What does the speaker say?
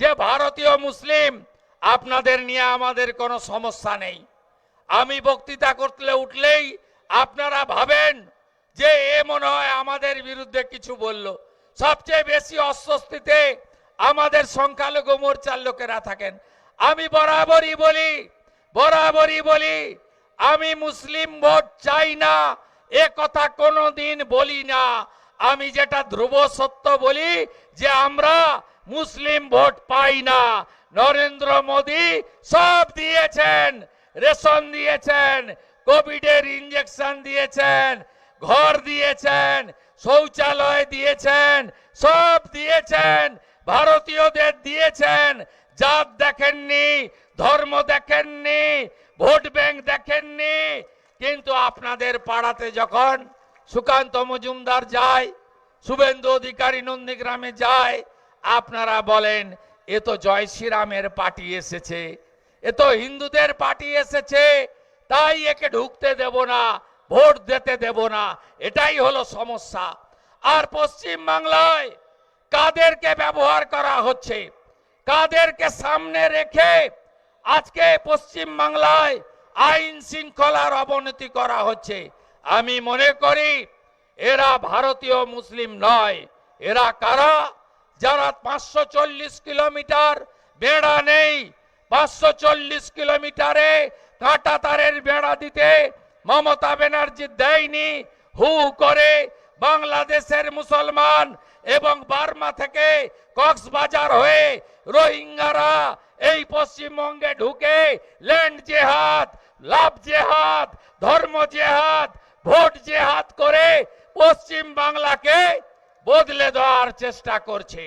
যে ভারতীয় মুসলিম, আপনাদের নিয়ে আমাদের কোনো সমস্যা নেই। আমি বক্তৃতা করতে উঠলেই আপনারা ভাবেন যে এ মনে হয় আমাদের বিরুদ্ধে কিছু বলল। সবচেয়ে বেশি অস্বস্তিতে আমাদের সংখ্যালঘু মোর্চার লোকেরা থাকেন। আমি বরাবরই বলি বরাবরই বলি, আমি মুসলিম ভোট চাই না, এ কথা কোনোদিন বলি না। আমি যেটা ধ্রুব সত্য বলি যে আমরা মুসলিম ভোট পাই না। নরেন্দ্র মোদী সব দিয়েছেন, রেশন দিয়েছেন, কোভিডের ইঞ্জেকশন দিয়েছেন, ঘর দিয়েছেন, শৌচালয় দিয়েছেন, সব দিয়েছেন, ভারতীয়দের দিয়েছেন, জাত দেখেননি, ধর্ম দেখেননি, ভোট ব্যাংক দেখেননি। কিন্তু আপনাদের পাড়াতে যখন সুকান্ত মজুমদার যায়, শুভেন্দু অধিকারী নন্দীগ্রামে যায় আপনারা বলেন, এ তো জয় শ্রীরামের পার্টি এসেছে, এ তো হিন্দুদের পার্টি এসেছে, তাই একে ঢুকতে দেব না, ভোট দিতে দেব না। এটাই হলো সমস্যা। আর পশ্চিম বাংলায় কাদেরকে ব্যবহার করা হচ্ছে? কাদেরকে সামনে রেখে আজকে পশ্চিম বাংলায় আইন শৃঙ্খলার অবনতি করা হচ্ছে? আমি মনে করি, এরা ভারতীয় মুসলিম নয়। এরা কারা? যারা পাঁচশো চল্লিশ কিলোমিটার বেড়া নেই, পাঁচশো চল্লিশ কিলোমিটারে কাঁটা তারের বেড়া দিতে মমতা ব্যানার্জি দেয়নি হু করে বাংলাদেশের মুসলমান এবং বার্মা থেকে কক্সবাজার হয়ে রোহিঙ্গারা এই পশ্চিমবঙ্গে ঢুকে ল্যান্ড জেহাদ, লাভ জেহাদ, ধর্ম জেহাদ, ভোট জেহাদ করে পশ্চিম বাংলাকে বদলে দেওয়ার চেষ্টা করছে।